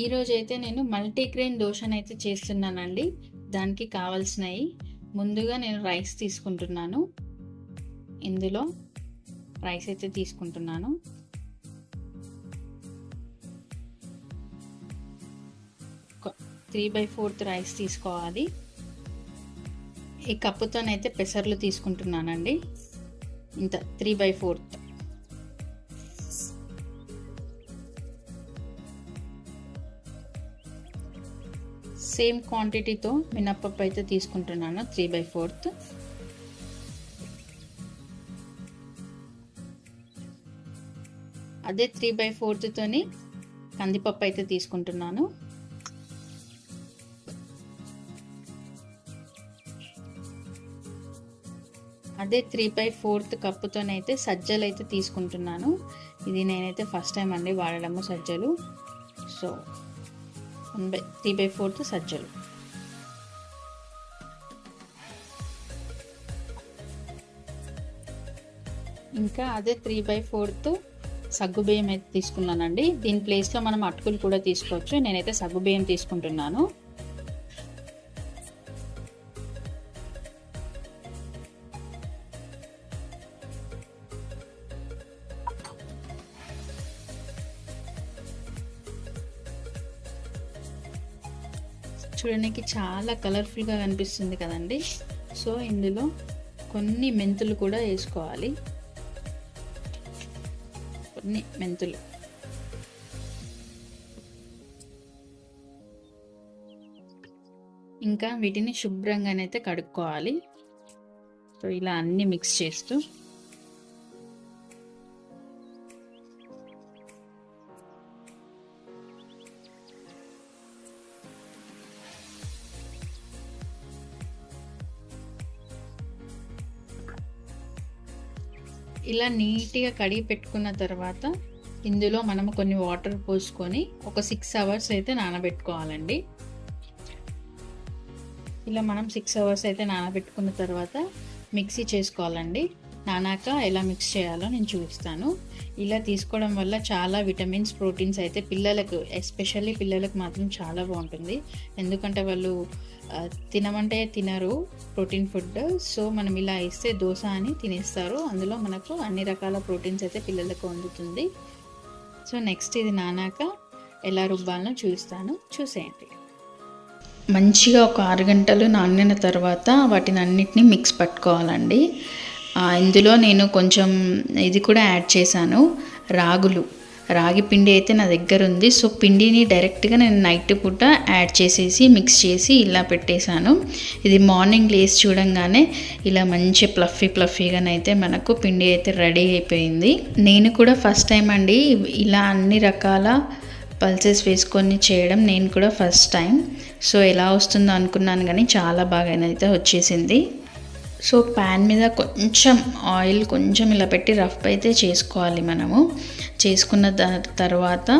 ఈరోజు అయితే నేను మల్టీగ్రెయిన్ దోశను అయితే చేస్తున్నానండి. దానికి కావాల్సినవి ముందుగా నేను రైస్ తీసుకుంటున్నాను. ఇందులో రైస్ అయితే తీసుకుంటున్నాను. త్రీ బై ఫోర్త్ రైస్ తీసుకోవాలి. ఈ కప్పుతోనైతే పెసర్లు తీసుకుంటున్నానండి. ఇంత త్రీ బై ఫోర్త్. సేమ్ క్వాంటిటీతో మినప్పప్పు అయితే తీసుకుంటున్నాను త్రీ బై ఫోర్త్ అదే త్రీ బై ఫోర్త్తోని కందిపప్పు అయితే తీసుకుంటున్నాను. అదే త్రీ బై ఫోర్త్ కప్పుతోనైతే సజ్జలు అయితే తీసుకుంటున్నాను. ఇది నేనైతే ఫస్ట్ టైం అండి వాడడము సజ్జలు. So one by three by fourth సజ్జలు. ఇంకా అదే త్రీ బై ఫోర్త్ సగ్గు బియ్యం అయితే తీసుకున్నానండి. దీని ప్లేస్లో మనం అటుకులు కూడా తీసుకోవచ్చు. నేనైతే సగ్గు బియ్యం తీసుకుంటున్నాను. చూడడానికి చాలా కలర్ఫుల్గా కనిపిస్తుంది కదండి. సో ఇందులో కొన్ని మెంతులు కూడా వేసుకోవాలి. కొన్ని మెంతులు. ఇంకా వీటిని శుభ్రంగానైతే కడుక్కోవాలి. సో ఇలా అన్నీ మిక్స్ చేస్తూ ఇలా నీట్గా కడిగి పెట్టుకున్న తర్వాత ఇందులో మనము కొన్ని వాటర్ పోసుకొని ఒక సిక్స్ అవర్స్ అయితే నానబెట్టుకోవాలండి. ఇలా మనం సిక్స్ అవర్స్ అయితే నానబెట్టుకున్న తర్వాత మిక్సీ చేసుకోవాలండి. నానాక ఎలా మిక్స్ చేయాలో నేను చూపిస్తాను. ఇలా తీసుకోవడం వల్ల చాలా విటమిన్స్ ప్రోటీన్స్ అయితే పిల్లలకు ఎస్పెషల్లీ పిల్లలకు మాత్రం చాలా బాగుంటుంది. ఎందుకంటే వాళ్ళు తినమంటే తినరు ప్రోటీన్ ఫుడ్ సో మనం ఇలా ఇస్తే దోశ అని తినేస్తారు. అందులో మనకు అన్ని రకాల ప్రోటీన్స్ అయితే పిల్లలకు అందుతుంది. సో నెక్స్ట్ ఇది నానాక ఎలా రుబ్బాలనో చూస్తాను చూసేయండి. మంచిగా ఒక ఆరు గంటలు నానిన తర్వాత వాటిని అన్నిటినీ మిక్స్ పట్టుకోవాలండి. ఇందులో నేను కొంచెం ఇది కూడా యాడ్ చేశాను రాగులు. రాగి పిండి అయితే నా దగ్గర ఉంది. సో పిండిని డైరెక్ట్గా నేను నైట్ పూట యాడ్ చేసేసి మిక్స్ చేసి ఇలా పెట్టేశాను. ఇది మార్నింగ్ లేసి చూడంగానే ఇలా మంచి ప్లఫీ ప్లఫీగానైతే మనకు పిండి అయితే రెడీ అయిపోయింది. నేను కూడా ఫస్ట్ టైం అండి ఇలా అన్ని రకాల పల్సెస్ వేసుకొని చేయడం నేను కూడా ఫస్ట్ టైం సో ఎలా వస్తుందో అనుకున్నాను కానీ చాలా బాగా అయితే వచ్చేసింది. సో ప్యాన్ మీద కొంచెం ఆయిల్ కొంచెం ఇలా పెట్టి రఫ్ అయితే చేసుకోవాలి మనము. చేసుకున్న తర్వాత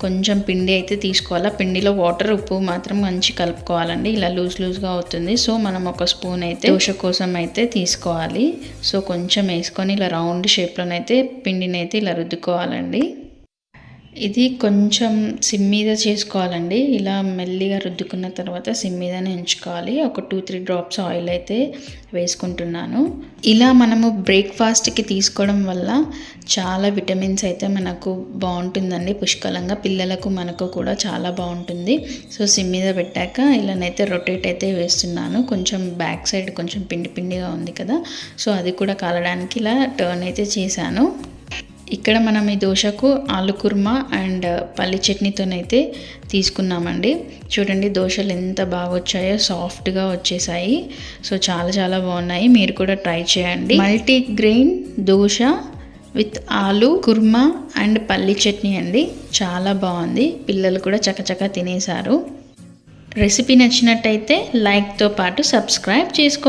కొంచెం పిండి అయితే తీసుకోవాలి. పిండిలో వాటర్ ఉప్పు మాత్రం మంచి కలుపుకోవాలండి. ఇలా లూజ్ లూజ్గా అవుతుంది. సో మనం ఒక స్పూన్ అయితే దోశ కోసం అయితే తీసుకోవాలి. సో కొంచెం వేసుకొని ఇలా రౌండ్ షేప్లోనైతే పిండిని అయితే ఇలా రుద్దుకోవాలండి. ఇది కొంచెం సిమ్ మీద చేసుకోవాలండి. ఇలా మెల్లిగా రుద్దుకున్న తర్వాత సిమ్ మీదనే ఉంచుకోవాలి. ఒక టూ త్రీ డ్రాప్స్ ఆయిల్ అయితే వేసుకుంటున్నాను. ఇలా మనము బ్రేక్ఫాస్ట్కి తీసుకోవడం వల్ల చాలా విటమిన్స్ అయితే మనకు బాగుంటుందండి. పుష్కలంగా పిల్లలకు మనకు కూడా చాలా బాగుంటుంది. సో సిమ్ మీద పెట్టాక ఇలానైతే రొటేట్ అయితే వేస్తున్నాను. కొంచెం బ్యాక్ సైడ్ కొంచెం పిండి పిండిగా ఉంది కదా. సో అది కూడా కాలడానికి ఇలా టర్న్ అయితే చేశాను. ఇక్కడ మనం ఈ దోశకు ఆలు కుర్మా అండ్ పల్లి చట్నీతోనైతే తీసుకున్నామండి. చూడండి దోశలు ఎంత బాగా వచ్చాయో సాఫ్ట్గా వచ్చేసాయి. సో చాలా చాలా బాగున్నాయి. మీరు కూడా ట్రై చేయండి. మల్టీ గ్రెయిన్ దోశ విత్ ఆలు కుర్మా అండ్ పల్లి చట్నీ అండి. చాలా బాగుంది. పిల్లలు కూడా చకచక తినేశారు. రెసిపీ నచ్చినట్టయితే లైక్తో పాటు సబ్స్క్రైబ్ చేసుకోండి.